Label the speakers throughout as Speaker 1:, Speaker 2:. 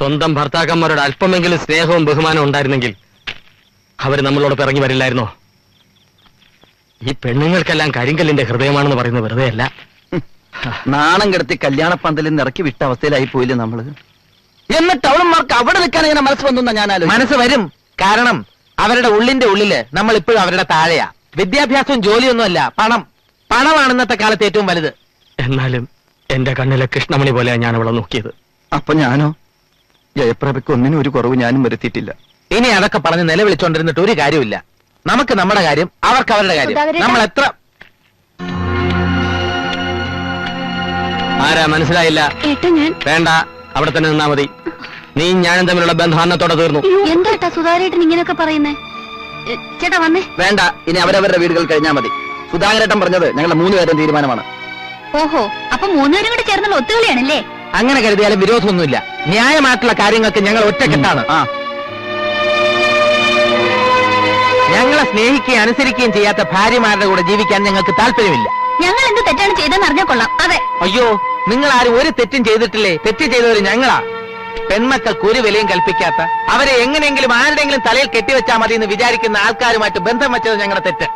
Speaker 1: സ്വന്തം ഭർത്താക്കന്മാരോട് അല്പമെങ്കിലും സ്നേഹവും ബഹുമാനവും ഉണ്ടായിരുന്നെങ്കിൽ അവർ നമ്മളോട് ഇറങ്ങി വരില്ലായിരുന്നോ? ഈ പെണ്ണുങ്ങൾക്കെല്ലാം കരിങ്കല്ലിന്റെ ഹൃദയമാണെന്ന് പറയുന്നത് വെറുതെ അല്ല.
Speaker 2: നാണം കിടത്തി കല്യാണ പന്തലിൽ നിന്ന് ഇറക്കി വിട്ട അവസ്ഥയിലായി പോയില്ലേ നമ്മൾ? എന്നിട്ട് അവളന്മാർക്ക് അവിടെ നിൽക്കാൻ ഇങ്ങനെ മനസ്സ് വന്നു ഞാൻ
Speaker 3: മനസ്സ് വരും. കാരണം അവരുടെ ഉള്ളിന്റെ ഉള്ളിൽ നമ്മൾ ഇപ്പോഴും അവരുടെ താഴെയാ. വിദ്യാഭ്യാസവും ജോലിയൊന്നുമല്ല പണം. പണമാണ് ഇന്നത്തെ കാലത്ത് ഏറ്റവും വലുത്.
Speaker 1: എന്നാലും എന്റെ കണ്ണിലെ കൃഷ്ണമണി പോലെയാണ് ഞാൻ അവളെ നോക്കിയത്.
Speaker 2: അപ്പൊ ഞാനോ? ജയപ്രഭയ്ക്ക് ഒന്നിനും ഒരു കുറവ് ഞാനും വരുത്തിയിട്ടില്ല.
Speaker 3: ഇനി അതൊക്കെ പറഞ്ഞ് നിലവിളിച്ചോണ്ടിരുന്നിട്ട് ഒരു കാര്യമില്ല നമുക്ക് നമ്മുടെ കാര്യം അവർക്ക് അവരുടെ കാര്യം.
Speaker 4: സുധാകരേട്ടാ.
Speaker 3: നമ്മൾ എത്ര
Speaker 1: ആരാ മനസ്സിലായില്ല?
Speaker 4: ഏട്ടാ ഞാൻ.
Speaker 1: വേണ്ട അവിടെ തന്നെ നിന്നാ മതി. നീ ഞാനും തമ്മിലുള്ള ബന്ധം അന്നത്തോടെ തീർന്നു.
Speaker 4: ഇങ്ങനെയൊക്കെ പറയുന്നേ? ചേട്ടാ വന്നേ.
Speaker 2: വേണ്ട ഇനി അവരവരുടെ വീടുകൾ കഴിഞ്ഞാ മതി. സുധാകരേട്ടൻ പറഞ്ഞത് ഞങ്ങളുടെ മൂന്നുപേരും തീരുമാനമാണ്.
Speaker 4: ഓഹോ അപ്പൊ മൂന്നുപേരും കൂടെ ചേർന്നുള്ള ഒത്തുകളിയാണല്ലേ?
Speaker 3: അങ്ങനെ കരുതിയാലും വിരോധമൊന്നുമില്ല. ന്യായമായിട്ടുള്ള കാര്യങ്ങൾക്ക് ഞങ്ങൾ ഒറ്റക്കെട്ടാണ്. ഞങ്ങളെ സ്നേഹിക്കുകയും അനുസരിക്കുകയും ചെയ്യാത്ത ഭാര്യമാരുടെ കൂടെ ജീവിക്കാൻ ഞങ്ങൾക്ക് താല്പര്യമില്ല.
Speaker 4: ഞങ്ങൾ എന്ത് തെറ്റാണ് ചെയ്തെന്ന് അറിഞ്ഞാൽ കൊള്ളാം. അതെ.
Speaker 3: അയ്യോ നിങ്ങൾ ആരും ഒരു തെറ്റും ചെയ്തിട്ടില്ലേ? തെറ്റ് ചെയ്തവർ ഞങ്ങളാ. പെൺമക്കൾക്ക് ഒരു വിലയും കൽപ്പിക്കാത്ത അവരെ എങ്ങനെയെങ്കിലും ആരുടെയെങ്കിലും തലയിൽ കെട്ടിവെച്ചാൽ മതി എന്ന് വിചാരിക്കുന്ന ആൾക്കാരുമായിട്ട് ബന്ധം വെച്ചത് ഞങ്ങളുടെ തെറ്റ്.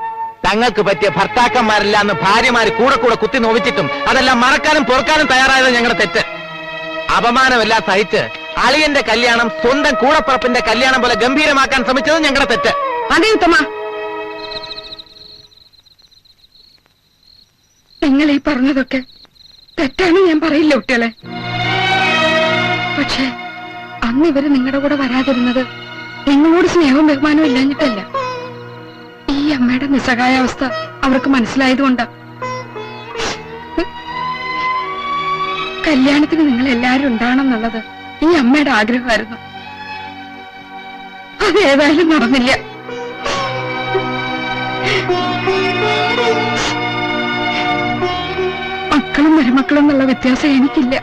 Speaker 3: തങ്ങൾക്ക് പറ്റിയ ഭർത്താക്കന്മാരില്ല എന്ന് ഭാര്യമാര് കൂടെ കൂടെ കുത്തി നോവിച്ചിട്ടും അതെല്ലാം മറക്കാനും പൊറുക്കാനും തയ്യാറായത് ഞങ്ങളുടെ തെറ്റ്. അപമാനമെല്ലാം സഹിച്ച് അളിയന്റെ കല്യാണം സ്വന്തം കൂടപ്പുറപ്പിന്റെ കല്യാണം പോലെ ഗംഭീരമാക്കാൻ ശ്രമിച്ചത് ഞങ്ങളുടെ തെറ്റ്.
Speaker 5: അതെ ഉത്തമ. നിങ്ങൾ ഈ പറഞ്ഞതൊക്കെ തെറ്റാണ് ഞാൻ പറയില്ല കുട്ടികളെ. പക്ഷേ അന്ന് ഇവർ നിങ്ങളുടെ കൂടെ വരാതിരുന്നത് നിങ്ങളോട് സ്നേഹവും ബഹുമാനവും ഇല്ലാഞ്ഞിട്ടല്ല. ഈ അമ്മയുടെ നിസ്സഹായാവസ്ഥ അവർക്ക് മനസ്സിലായതുകൊണ്ടാ. കല്യാണത്തിന് നിങ്ങൾ എല്ലാവരും ഉണ്ടാണെന്നുള്ളത് ഈ അമ്മയുടെ ആഗ്രഹമായിരുന്നു. അത് ഏതായാലും നടന്നില്ല മക്കളും മരുമക്കളും എന്നുള്ള വ്യത്യാസം എനിക്കില്ല.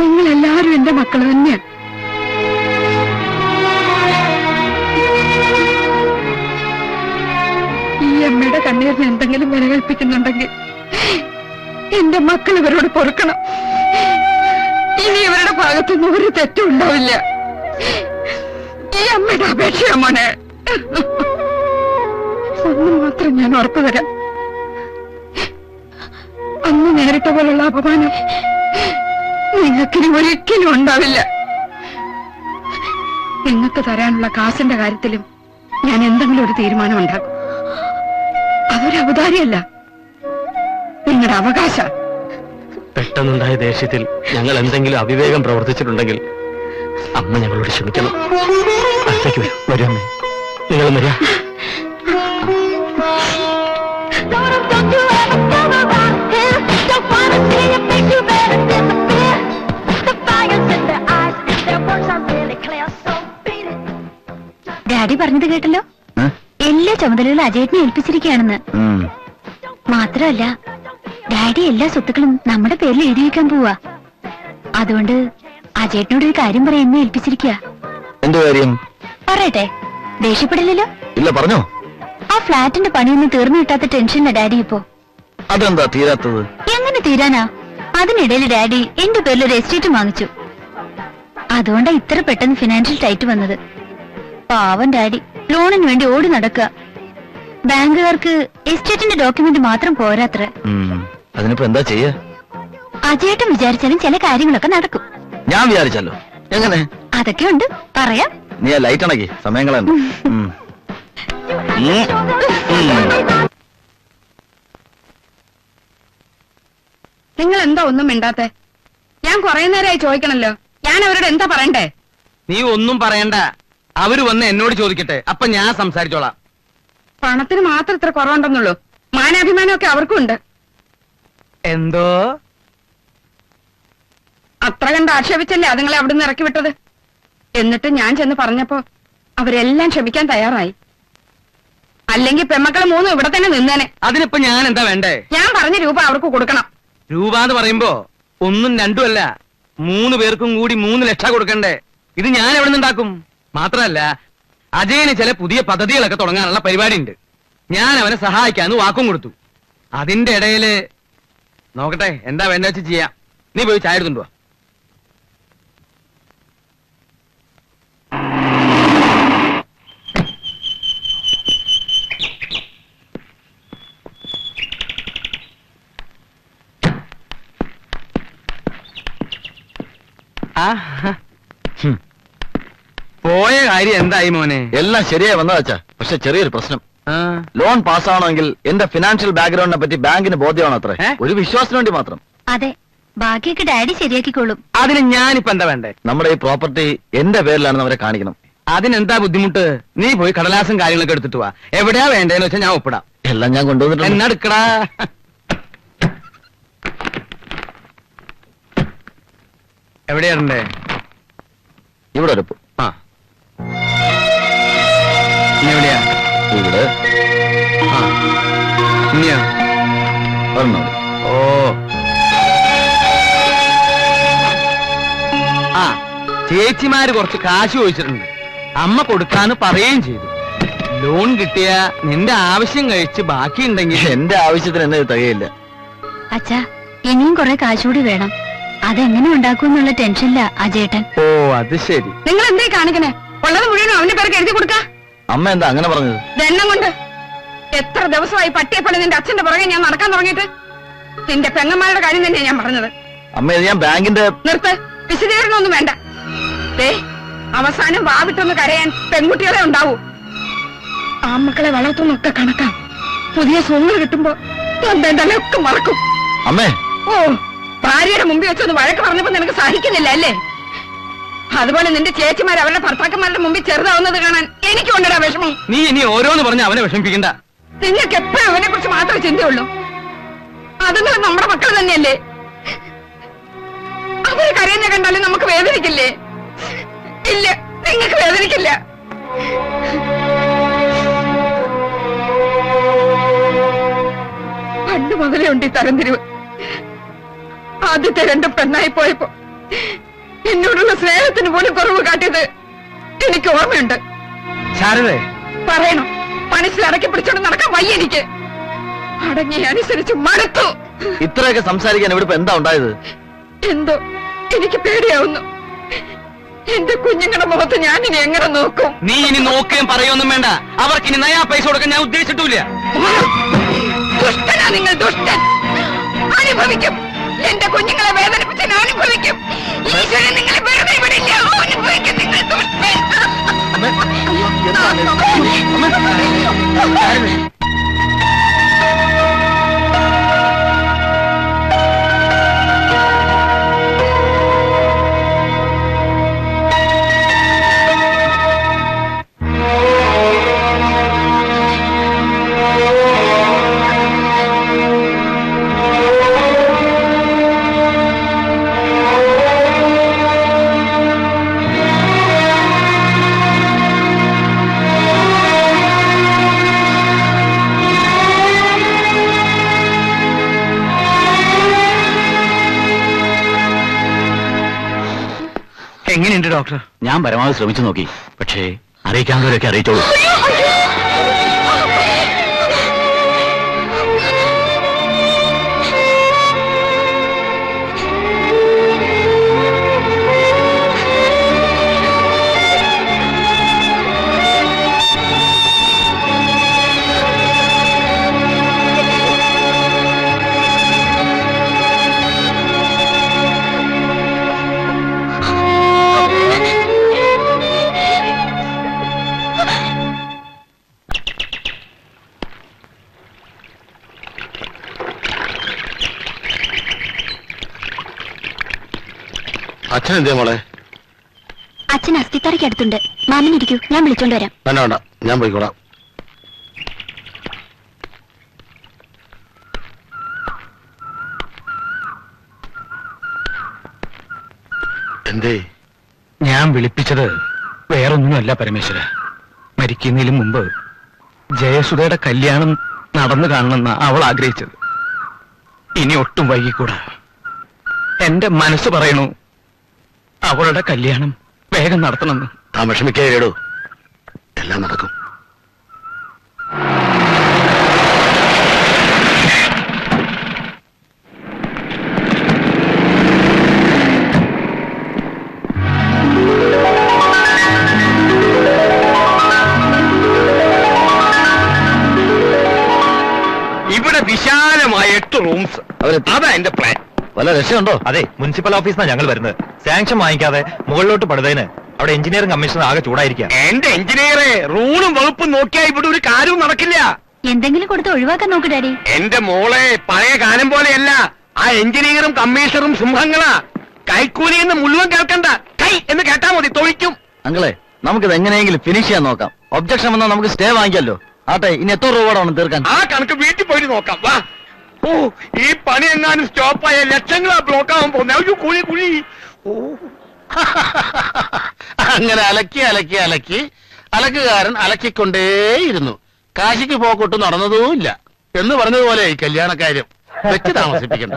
Speaker 5: നിങ്ങൾ എല്ലാവരും എന്റെ മക്കൾ തന്നെയാണ്. ഈ അമ്മയുടെ കണ്ണീരിന് എന്തെങ്കിലും വില കൽപ്പിക്കുന്നുണ്ടെങ്കിൽ എന്റെ മക്കൾ ഇവരോട് പൊറുക്കണം. ഇനി ഇവരുടെ ഭാഗത്തുനിന്ന് ഒരു തെറ്റും ഉണ്ടാവില്ല. ഈ അമ്മയുടെ അപേക്ഷയാ മോനെ. ഒന്ന് മാത്രം ഞാൻ ഉറപ്പു തരാം. അന്ന് നേരിട്ട പോലുള്ള അപമാനം നിങ്ങൾക്കിനി ഒരിക്കലും ഉണ്ടാവില്ല. നിങ്ങൾക്ക് തരാനുള്ള കാശിന്റെ കാര്യത്തിലും ഞാൻ എന്തെങ്കിലും ഒരു തീരുമാനം ഉണ്ടാക്കും. അതൊരു അവതാരിയല്ല. അവകാശ.
Speaker 1: പെട്ടെന്നുണ്ടായ ദേഷ്യത്തിൽ ഞങ്ങൾ എന്തെങ്കിലും അവിവേകം പ്രവർത്തിച്ചിട്ടുണ്ടെങ്കിൽ അമ്മ ഞങ്ങളോട് ക്ഷമിക്കണം. അടുത്തേക്ക് വരൂ. വരൂ അമ്മേ. നിങ്ങൾ വരാ.
Speaker 4: ഡാഡി പറഞ്ഞത് കേട്ടല്ലോ? എല്ലാ ചുമതലകളും അജയത്തിനെ ഏൽപ്പിച്ചിരിക്കുകയാണെന്ന്. മാത്രമല്ല ഡാഡി എല്ലാ സ്വത്തുക്കളും നമ്മുടെ പേരിൽ എഴുതി വെക്കാൻ പോവാ. അതുകൊണ്ട് അജേട്ടനോട് ഒരു കാര്യം പറയാൻ എന്നെ ഏൽപ്പിച്ചിരിക്കുക
Speaker 2: എന്ത് കാര്യം?
Speaker 4: പറയട്ടെ. ദേഷ്യപ്പെടില്ലല്ലോ?
Speaker 2: ഇല്ല പറഞ്ഞോ.
Speaker 4: ആ ഫ്ലാറ്റിന്റെ പണിയൊന്നും തീർന്നു കിട്ടാത്ത ടെൻഷനില്ല ഡാഡി ഇപ്പോ.
Speaker 2: അതെന്താ തീരാത്തത്?
Speaker 4: എങ്ങനെ തീരാനാ? അതിനിടയിൽ ഡാഡി എന്റെ പേരിൽ ഒരു എസ്റ്റേറ്റ് വാങ്ങിച്ചു. അതുകൊണ്ടാ ഇത്ര പെട്ടെന്ന് ഫിനാൻഷ്യൽ ടൈറ്റ് വന്നത്. പാവം ഡാഡി ലോണിന് വേണ്ടി ഓടി നടക്കുക. ബാങ്കുകാർക്ക് എസ്റ്റേറ്റിന്റെ ഡോക്യുമെന്റ് മാത്രം പോരാത്ര.
Speaker 2: അതിനിപ്പോ എന്താ ചെയ്യാ?
Speaker 4: അജയേട്ടൻ വിചാരിച്ചാലും ചില കാര്യങ്ങളൊക്കെ നടക്കും.
Speaker 2: ഞാൻ വിചാരിച്ചല്ലോ. എങ്ങനെ?
Speaker 4: അതൊക്കെ ഉണ്ട്. പറയാം.
Speaker 2: നീ ആ ലൈറ്റ് അണക്കി സമയം കളയണ്ട. ഉം. ഉം.
Speaker 5: നിങ്ങൾ എന്താ ഒന്നും മിണ്ടാത്തെ? ഞാൻ കുറെ നേരമായി ചോദിക്കണല്ലോ. ഞാൻ അവരോട് എന്താ പറയണ്ടേ?
Speaker 3: നീ ഒന്നും പറയണ്ട. അവർ വന്ന് എന്നോട് ചോദിക്കട്ടെ. അപ്പൊ ഞാൻ സംസാരിച്ചോളാം.
Speaker 5: പണത്തിന് മാത്രം ഇത്ര കുറവുണ്ടെന്നുള്ളൂ. മാനാഭിമാനമൊക്കെ അവർക്കും ഉണ്ട്.
Speaker 3: എന്തോ?
Speaker 5: അത്ര കണ്ട് ആക്ഷേപിച്ചല്ലേ അതുങ്ങളെ അവിടുന്ന് ഇറക്കി വിട്ടത്? എന്നിട്ട് ഞാൻ ചെന്ന് പറഞ്ഞപ്പോ അവരെല്ലാം ക്ഷമിക്കാൻ തയ്യാറായി. അല്ലെങ്കിൽ പെമ്മക്കൾ മൂന്നും ഇവിടെ തന്നെ നിന്നേനെ.
Speaker 3: അതിനിപ്പോ ഞാൻ എന്താ വേണ്ടേ?
Speaker 5: ഞാൻ പറഞ്ഞ രൂപ അവർക്ക് കൊടുക്കണം.
Speaker 3: രൂപ എന്ന് പറയുമ്പോ ഒന്നും രണ്ടും അല്ല. മൂന്ന് പേർക്കും കൂടി മൂന്ന് ലക്ഷം കൊടുക്കണ്ടേ. ഇത് ഞാൻ എവിടെ നിന്നുണ്ടാക്കും മാത്രമല്ല അജയന് ചില പുതിയ പദ്ധതികളൊക്കെ തുടങ്ങാനുള്ള പരിപാടി ഉണ്ട് ഞാൻ അവനെ സഹായിക്കാന്ന് വാക്കും കൊടുത്തു. അതിന്റെ ഇടയിൽ നോക്കട്ടെ എന്താ വേണ്ട വെച്ച് ചെയ്യാം. നീ പോയി ചായ എടുത്തുണ്ടോ പോയ കാര്യം എന്തായി മോനെ?
Speaker 2: എല്ലാം ശരിയായി വന്നതാച്ചാ പക്ഷെ ചെറിയൊരു പ്രശ്നം. ലോൺ പാസ്സാവണമെങ്കിൽ എന്റെ ഫിനാൻഷ്യൽ ബാക്ക്ഗ്രൗണ്ടിനെ പറ്റി ബാങ്കിന് ബോധ്യമാണ് അത്ര ഒരു വിശ്വാസത്തിന് വേണ്ടി മാത്രം.
Speaker 4: അതെ. ബാക്കിയൊക്കെ ഡാഡി ശരിയാക്കിക്കോളും.
Speaker 3: അതിന് ഞാനിപ്പോ എന്താ വേണ്ടേ?
Speaker 2: നമ്മുടെ ഈ പ്രോപ്പർട്ടി എന്റെ പേരിലാണെന്ന് അവരെ കാണിക്കണം.
Speaker 3: അതിനെന്താ ബുദ്ധിമുട്ട്? നീ പോയി കടലാസും കാര്യങ്ങളൊക്കെ എടുത്തിട്ട് വാ. എവിടെയാ വേണ്ടേന്ന് വെച്ചാൽ ഞാൻ ഒപ്പിടാം.
Speaker 2: എല്ലാം ഞാൻ കൊണ്ടുവന്നിട്ടുണ്ട്.
Speaker 3: എന്നെടുക്കടാ? എവിടെയാണ്ടേ
Speaker 2: ഇവിടെ ഒരു പു-
Speaker 3: ആ. എവിടെയാ? ഓ. ആ ചേച്ചിമാര് കുറച്ച് കാശ് ചോദിച്ചിട്ടുണ്ട്. അമ്മ കൊടുക്കാന്ന് പറയുകയും ചെയ്തു. ലോൺ കിട്ടിയ നിന്റെ ആവശ്യം കഴിച്ച് ബാക്കിയുണ്ടെങ്കിൽ
Speaker 2: എന്റെ ആവശ്യത്തിന് എന്നെ തകയില്ല.
Speaker 4: അച്ഛാ ഇനിയും കുറെ കാശുകൂടി വേണം. അതെങ്ങനെ ഉണ്ടാക്കുമെന്നുള്ള ടെൻഷനില്ല അജേട്ടൻ
Speaker 3: ഓ അത് ശരി.
Speaker 5: നിങ്ങൾ എന്തേ കാണിക്കണേ? ഉള്ളത് മുഴുവനും അവന്റെ പേർക്ക് എഴുതി കൊടുക്ക.
Speaker 2: അമ്മ എന്താ അങ്ങനെ പറഞ്ഞത്?
Speaker 5: ദണ്ണം കൊണ്ട് എത്ര ദിവസമായി പട്ടിയപ്പണി നിന്റെ അച്ഛന്റെ പുറകെ ഞാൻ നടക്കാൻ തുടങ്ങിയിട്ട് നിന്റെ പെങ്ങന്മാരുടെ കാര്യം തന്നെയാ ഞാൻ പറഞ്ഞത്.
Speaker 2: അമ്മ ഇത് ഞാൻ ബാങ്കിന്റെ
Speaker 5: നിർത്ത്. വിശദീകരണമൊന്നും വേണ്ട. ദേ അവസാനം വാവിട്ടൊന്ന് കരയാൻ പെൺകുട്ടികളെ ഉണ്ടാവൂ. ആ മക്കളെ വളർത്തുന്നൊക്കെ കണക്കാം. പുതിയ സുഖങ്ങൾ കിട്ടുമ്പോ ഒക്കെ മറക്കും.
Speaker 2: അമ്മേ.
Speaker 5: ഓ ഭാര്യയുടെ മുമ്പിൽ വെച്ചൊന്ന് വഴക്ക് പറഞ്ഞപ്പോ നിനക്ക് സഹിക്കുന്നില്ല അല്ലേ? അതുപോലെ നിന്റെ ചേച്ചിമാർ അവരുടെ ഭർത്താക്കന്മാരുടെ മുമ്പിൽ ചെറുതാവുന്നത് കാണാൻ എനിക്ക് കൊണ്ടിടാ വിഷമം.
Speaker 3: നീ ഇനി ഓരോന്ന് പറഞ്ഞ് അവനെ വിഷമിപ്പിക്കണ്ട.
Speaker 5: നിങ്ങൾക്ക് എപ്പോഴും അവനെ കുറിച്ച് മാത്രമേ ചിന്തയുള്ളൂ. അതുങ്ങൾ നമ്മുടെ മക്കൾ തന്നെയല്ലേ? അവർ കരയുന്ന കണ്ടാലും നമുക്ക് വേദനിക്കില്ലേ? ഇല്ല നിങ്ങൾക്ക് വേദനിക്കില്ല. പണ്ട് മുതലേ ഉണ്ട് ഈ തരംതിരിവ്. ആദ്യത്തെ രണ്ട് പെണ്ണായി പോയപ്പോ എന്നോടുള്ള സ്നേഹത്തിന് പോലും കുറവ് കാട്ടിയത് എനിക്ക് ഓർമ്മയുണ്ട്.
Speaker 3: ശാരദേ.
Speaker 5: പറയണം. മനസ്സിൽ അടക്കി പിടിച്ചോണ്ട് നടക്കാൻ വയ്യ എനിക്ക്. അടങ്ങി അനുസരിച്ച് മടുത്തു.
Speaker 2: ഇത്രയൊക്കെ സംസാരിക്കാൻ ഇവിടെ എന്താ ഉണ്ടായത്?
Speaker 5: എന്തോ? എനിക്ക് പേടിയാവുന്നു. എന്റെ കുഞ്ഞുങ്ങളുടെ മുഖത്ത് ഞാൻ ഇനി എങ്ങനെ നോക്കും?
Speaker 3: നീ ഇനി നോക്കുകയും പറയൊന്നും വേണ്ട. അവർക്ക് ഇനി നയാ പൈസ കൊടുക്കാൻ ഞാൻ ഉദ്ദേശിച്ചിട്ടില്ല
Speaker 5: ദുഷ്ടനാ നിങ്ങൾ ദുഷ്ടൻ. അനുഭവിക്കും. എന്റെ കുഞ്ഞുങ്ങളെ വേദനിപ്പിച്ച് ഞാൻ അനുഭവിക്കും. ഈശ്വരൻ നിങ്ങളെ വെറുതെ വിടില്ല. അനുഭവിക്കും നിങ്ങൾ
Speaker 3: ഡോക്ടർ.
Speaker 2: ഞാൻ പരമാവധി ശ്രമിച്ചു നോക്കി. പക്ഷേ അറിയിക്കാവുന്നവരൊക്കെ അറിയിച്ചോളൂ.
Speaker 1: അച്ഛൻ എന്തേ മോളെ?
Speaker 4: അച്ഛൻ അസ്ഥിത്തറയ്ക്ക് അടുത്തുണ്ട്. മാമൻ ഇരിക്കൂ ഞാൻ വിളിച്ചോണ്ട് വരാം.
Speaker 1: വേണ്ട വേണ്ട ഞാൻ പോയിക്കോളാം. എന്തേ?
Speaker 3: ഞാൻ വിളിപ്പിച്ചത് വേറൊന്നുമല്ല പരമേശ്വര. മരിക്കുന്നതിലും മുമ്പ് ജയസുധയുടെ കല്യാണം നടന്നു കാണണമെന്ന് അവൾ ആഗ്രഹിച്ചത്. ഇനി ഒട്ടും വൈകിക്കൂടാ. എന്റെ മനസ്സ് പറയണു അവളുടെ കല്യാണം വേഗം നടത്തണമെന്ന്.
Speaker 1: താൻ വിഷമിക്കേ എല്ലാം നടക്കും. ഇവിടെ വിശാലമായ എട്ട് റൂംസ്. അതാ എന്റെ പ്ലാൻ
Speaker 2: വല്ല രക്ഷയുണ്ടോ?
Speaker 6: അതെ മുനിസിപ്പൽ ഓഫീസിനാണ് ഞങ്ങൾ വരുന്നത്. സാങ്ഷൻ വാങ്ങിക്കാതെ മുകളിലോട്ട് പടുതതിന് അവിടെ എഞ്ചിനീയറിംഗ് കമ്മീഷണർ ആകെ ചൂടായിരിക്കാം.
Speaker 3: എന്റെ എഞ്ചിനീയറെ റൂളും വകുപ്പും നോക്കിയാ ഇവിടെ ഒരു കാര്യവും നടക്കില്ല.
Speaker 4: എന്തെങ്കിലും കൊടുത്ത് ഒഴിവാക്കാൻ നോക്ക് ഡാഡി.
Speaker 3: എന്റെ മോളെ പഴയ കാലം പോലെയല്ല. ആ എഞ്ചിനീയറും കമ്മീഷണറും സിംഹങ്ങളാ. കൈക്കൂലി എന്ന് മുഴുവൻ കേൾക്കണ്ട. കൈ എന്ന് കേട്ടാ മതി തൊഴിക്കും
Speaker 2: അങ്ങളെ നമുക്കിത് എങ്ങനെയെങ്കിലും ഫിനിഷ് ചെയ്യാൻ നോക്കാം. ഒബ്ജക്ഷൻ വന്നാൽ നമുക്ക് സ്റ്റേ വാങ്ങിക്കാമല്ലോ ആട്ടെ ഇനി എത്ര രൂപ വേണം തീർക്കാൻ?
Speaker 3: ആ കണക്ക് വീട്ടിൽ പോയിട്ട് നോക്കാം. വാ. ഓ ഈ പണി എങ്ങാനും സ്റ്റോപ്പായ ലക്ഷങ്ങളാ ബ്ലോക്ക് ആവാൻ കുഴി കുഴി. ഓ.
Speaker 7: അങ്ങനെ അലക്കി അലക്കി അലക്കി അലക്കുകാരൻ അലക്കിക്കൊണ്ടേയിരുന്നു. കാശിക്ക് പോക്കൊട്ട് നടന്നതുമില്ല. എന്ന് പറഞ്ഞതുപോലെ ഈ കല്യാണക്കാര്യം. വെച്ച് താമസിപ്പിക്കണ്ട.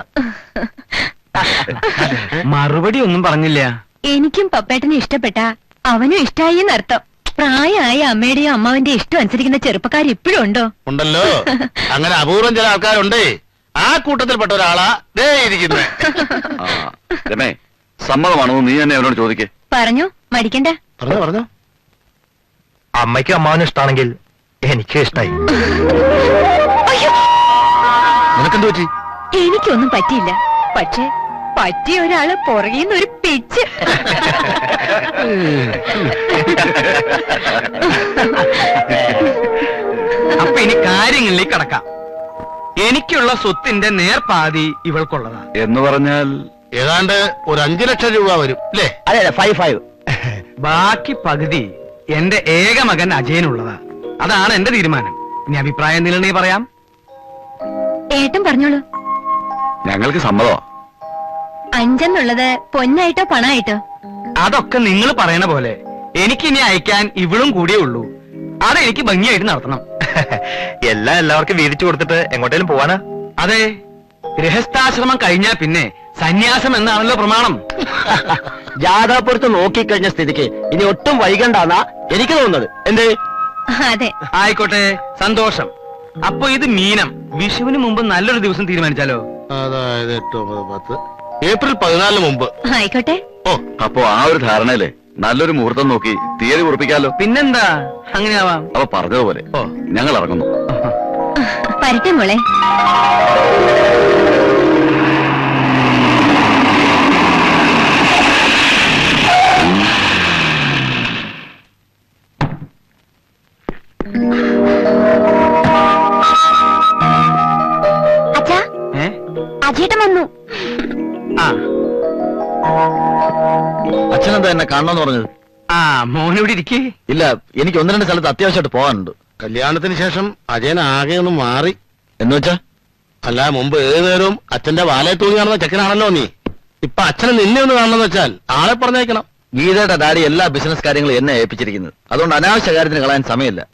Speaker 3: മറുപടി ഒന്നും പറഞ്ഞില്ല.
Speaker 4: എനിക്കും പപ്പേട്ടനെ ഇഷ്ടപ്പെട്ട അവനും ഇഷ്ടായി എന്നർത്ഥം. പ്രായമായ അമ്മയുടെയും അമ്മാവന്റെ ഇഷ്ടം അനുസരിക്കുന്ന ചെറുപ്പക്കാർ ഇപ്പോഴും ഉണ്ടോ?
Speaker 7: ഉണ്ടല്ലോ. അങ്ങനെ അപൂർവം ചില ആൾക്കാരുണ്ടേ. ആ കൂട്ടത്തിൽപ്പെട്ട ഒരാളാ ദേ ഇരിക്കുന്നത്
Speaker 2: രമേ സമ്മതമാണോ? നീ തന്നെ അവരോട് ചോദിക്കേ.
Speaker 4: പറഞ്ഞു. മടിക്കണ്ട.
Speaker 7: പറഞ്ഞു പറഞ്ഞു.
Speaker 6: അമ്മയ്ക്കും അമ്മാവനും ഇഷ്ടമാണെങ്കിൽ എനിക്കും ഇഷ്ടമായി
Speaker 7: നിനക്കെന്ത് പറ്റി?
Speaker 4: എനിക്കൊന്നും പറ്റിയില്ല. പക്ഷേ പറ്റിയ ഒരാൾ പുറകിന്ന് ഒരു പിച്ച്.
Speaker 3: അപ്പൊ ഇനി കാര്യങ്ങളിലേക്ക് കടക്കാം. എനിക്കുള്ള സ്വത്തിന്റെ നേർപാതി ഇവൾക്കുള്ളതാ.
Speaker 2: എന്ന് പറഞ്ഞാൽ
Speaker 7: ഏതാണ്ട് ഒരു അഞ്ചു ലക്ഷം രൂപ വരും അല്ലേ?
Speaker 2: അതെ അതെ ഫൈവ് ഫൈവ്
Speaker 3: ബാക്കി പകുതി എന്റെ ഏക മകൻ അജയനുള്ളതാ. അതാണ് എന്റെ തീരുമാനം. ഇനി അഭിപ്രായം എന്തെങ്കിലും പറയാം?
Speaker 4: ഏട്ടൻ പറഞ്ഞോളൂ.
Speaker 2: ഞങ്ങൾക്ക് സമ്മതമാ.
Speaker 4: അഞ്ചെന്നുള്ളത് പൊന്നായിട്ടോ പണായിട്ടോ?
Speaker 3: അതൊക്കെ നിങ്ങൾ പറയണ പോലെ എനിക്കിനി അയക്കാൻ ഇവളും കൂടിയേ ഉള്ളൂ. അതെനിക്ക് ഭംഗിയായിട്ട് നടത്തണം.
Speaker 6: എല്ലാം എല്ലാവർക്കും വീതിച്ചു കൊടുത്തിട്ട് എങ്ങോട്ടേലും പോവാനാ?
Speaker 3: അതെ ഗൃഹസ്ഥാശ്രമം കഴിഞ്ഞാ പിന്നെ സന്യാസം എന്നാണല്ലോ പ്രമാണം.
Speaker 2: ജാഥാപുരത്ത് നോക്കിക്കഴിഞ്ഞ സ്ഥിതിക്ക് ഇനി ഒട്ടും വൈകണ്ടാന്നാ എനിക്ക് തോന്നുന്നത്. എന്തേ?
Speaker 4: അതെ.
Speaker 3: ആയിക്കോട്ടെ സന്തോഷം. അപ്പൊ ഇത് മീനം. വിഷുവിന് മുമ്പ് നല്ലൊരു ദിവസം തീരുമാനിച്ചാലോ?
Speaker 7: അതായത് എട്ട് ഒമ്പത് പത്ത്. ഏപ്രിൽ പതിനാലിന് മുമ്പ്.
Speaker 4: ആയിക്കോട്ടെ.
Speaker 7: ഓ
Speaker 2: അപ്പോ ആ ഒരു ധാരണയിലെ നല്ലൊരു മുഹൂർത്തം നോക്കി തീയതി ഉറപ്പിക്കാലോ
Speaker 3: പിന്നെന്താ? അങ്ങനെയാവാം.
Speaker 2: അവ പറഞ്ഞതുപോലെ. ഞങ്ങൾ ഇറങ്ങുന്നു
Speaker 4: പരട്ടെ മോളെ. അച്ഛാ
Speaker 3: ഏ?
Speaker 4: അജേട്ടൻ വന്നു.
Speaker 2: അച്ഛനെന്താ എന്നെ കാണണമെന്ന് പറഞ്ഞത്?
Speaker 3: ആ മോനിവിടെ ഇരിക്കേ.
Speaker 2: ഇല്ല എനിക്ക് ഒന്ന് രണ്ട് സ്ഥലത്ത് അത്യാവശ്യമായിട്ട് പോകാനുണ്ട്.
Speaker 7: കല്യാണത്തിന് ശേഷം അജയൻ ആകെ ഒന്ന് മാറി.
Speaker 2: എന്ന് വെച്ചാ?
Speaker 7: അല്ല മുമ്പ് ഏത് നേരവും അച്ഛന്റെ വാലയെ തൂങ്ങി നടന്ന ചെക്കനാണല്ലോ നീ. ഇപ്പൊ അച്ഛനെ നിന്നെ ഒന്ന് കാണണമെന്ന് വെച്ചാൽ ആളെ പറഞ്ഞേക്കണം
Speaker 2: ഗീതയുടെ ഡാഡി എല്ലാ ബിസിനസ് കാര്യങ്ങളും എന്നെ ഏൽപ്പിച്ചിരിക്കുന്നത്. അതുകൊണ്ട് അനാവശ്യ കാര്യത്തിന് കളയാൻ സമയമില്ല.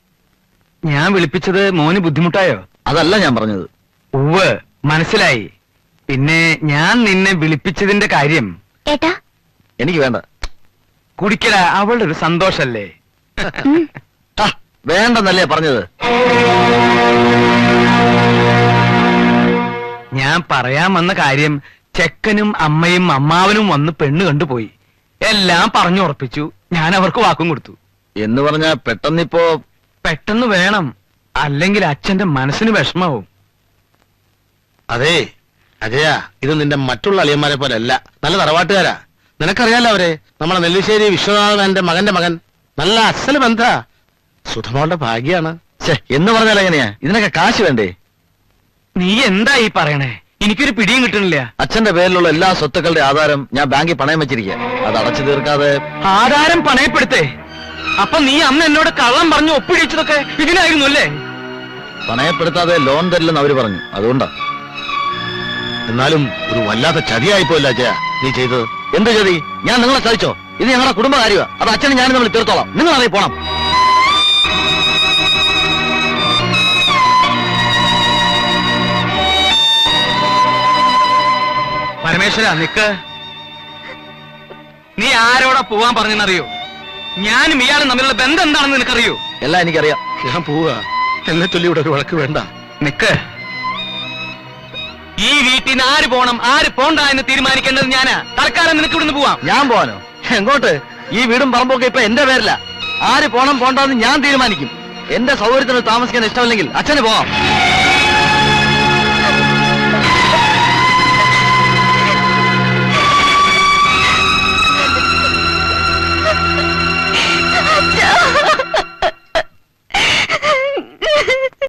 Speaker 3: ഞാൻ വിളിപ്പിച്ചത് മോന് ബുദ്ധിമുട്ടായോ?
Speaker 2: അതല്ല ഞാൻ പറഞ്ഞത്.
Speaker 3: ഉവ് മനസ്സിലായി. പിന്നെ ഞാൻ നിന്നെ വിളിപ്പിച്ചതിന്റെ കാര്യം.
Speaker 4: ഏട്ടാ
Speaker 2: എനിക്ക് വേണ്ട.
Speaker 3: കുടിക്കല അവളുടെ ഒരു സന്തോഷല്ലേ?
Speaker 2: ആ, വേണ്ടെന്നല്ലേ പറഞ്ഞത്?
Speaker 3: ഞാൻ പറയാൻ വന്ന കാര്യം ചെക്കനും അമ്മയും അമ്മാവനും വന്ന് പെണ്ണ് കണ്ടുപോയി. എല്ലാം പറഞ്ഞു ഉറപ്പിച്ചു. ഞാൻ അവർക്ക് വാക്കും കൊടുത്തു.
Speaker 2: എന്ന് പറഞ്ഞാ പെട്ടെന്നിപ്പോ
Speaker 3: പെട്ടെന്ന് വേണം. അല്ലെങ്കിൽ അച്ഛന്റെ മനസ്സിന് വിഷമാവും.
Speaker 7: അതെ അജയ ഇത് നിന്റെ മറ്റുള്ള അളിയന്മാരെ പോലെ അല്ല നല്ല തറവാട്ടുകാരാ. നിനക്കറിയാലോ അവരെ നമ്മളെ നെല്ലിശ്ശേരി വിശ്വനാഥന്റെ മകന്റെ മകൻ. നല്ല അസൽ ബന്ധ. സുധമോളുടെ ഭാഗ്യാണ്.
Speaker 2: എന്ന് പറഞ്ഞാൽ എങ്ങനെയാ? ഇതിനൊക്കെ കാശ് വേണ്ടേ?
Speaker 3: നീ എന്താ ഈ പറയണേ? എനിക്കൊരു പിടിയും കിട്ടണില്ല
Speaker 2: അച്ഛന്റെ പേരിലുള്ള എല്ലാ സ്വത്തുക്കളുടെ ആധാരം ഞാൻ ബാങ്കിൽ പണയം വെച്ചിരിക്കുക അത് അടച്ചു തീർക്കാതെ.
Speaker 3: ആധാരം പണയപ്പെടുത്തേ. അപ്പൊ നീ അന്ന് എന്നോട് കള്ളം പറഞ്ഞു ഒപ്പിടിച്ചതൊക്കെ ഇതിനായിരുന്നു അല്ലേ?
Speaker 2: പണയപ്പെടുത്താതെ ലോൺ തരില്ലെന്ന് അവർ പറഞ്ഞു. അതുകൊണ്ടാ.
Speaker 7: എന്നാലും ഒരു വല്ലാത്ത ചതിയായിപ്പോയില്ല അജയ നീ ചെയ്തത്.
Speaker 2: എന്ത് ചെയ്തി ഞാൻ നിങ്ങളെ സഹിച്ചോ ഇത് ഞങ്ങളുടെ കുടുംബകാര്യമാണ് അത് അച്ഛനും ഞാനും നമ്മൾ തീർത്തോളാം. നിങ്ങൾ അറിയി പോണം.
Speaker 3: പരമേശ്വര നിക്ക്. നീ ആരോടാ പോവാൻ പറഞ്ഞെന്നറിയോ? ഞാനും ഇയാളും തമ്മിലുള്ള ബന്ധം എന്താണെന്ന് നിനക്കറിയോ?
Speaker 2: എല്ലാം എനിക്കറിയാം.
Speaker 7: ഞാൻ പോവുക എന്നെ ചൊല്ലി ഇവിടെ ഒരു വഴക്ക് വേണ്ട.
Speaker 3: നിക്ക്. ഈ വീട്ടിൽ നിന്ന് ആര് പോണം ആര് പോണ്ട എന്ന് തീരുമാനിക്കേണ്ടത് ഞാനാ. തൽക്കാലം നിനക്ക് ഇവിടുന്ന് പോവാം.
Speaker 2: ഞാൻ പോവാനോ? എങ്ങോട്ട്? ഈ വീടും പറമ്പൊക്കെ ഇപ്പൊ എന്റെ പേരില്ല ആര് പോണം പോണ്ടെന്ന് ഞാൻ തീരുമാനിക്കും. എന്റെ സൗകര്യത്തിന് താമസിക്കാൻ ഇഷ്ടമല്ലെങ്കിൽ അച്ഛന് പോവാം.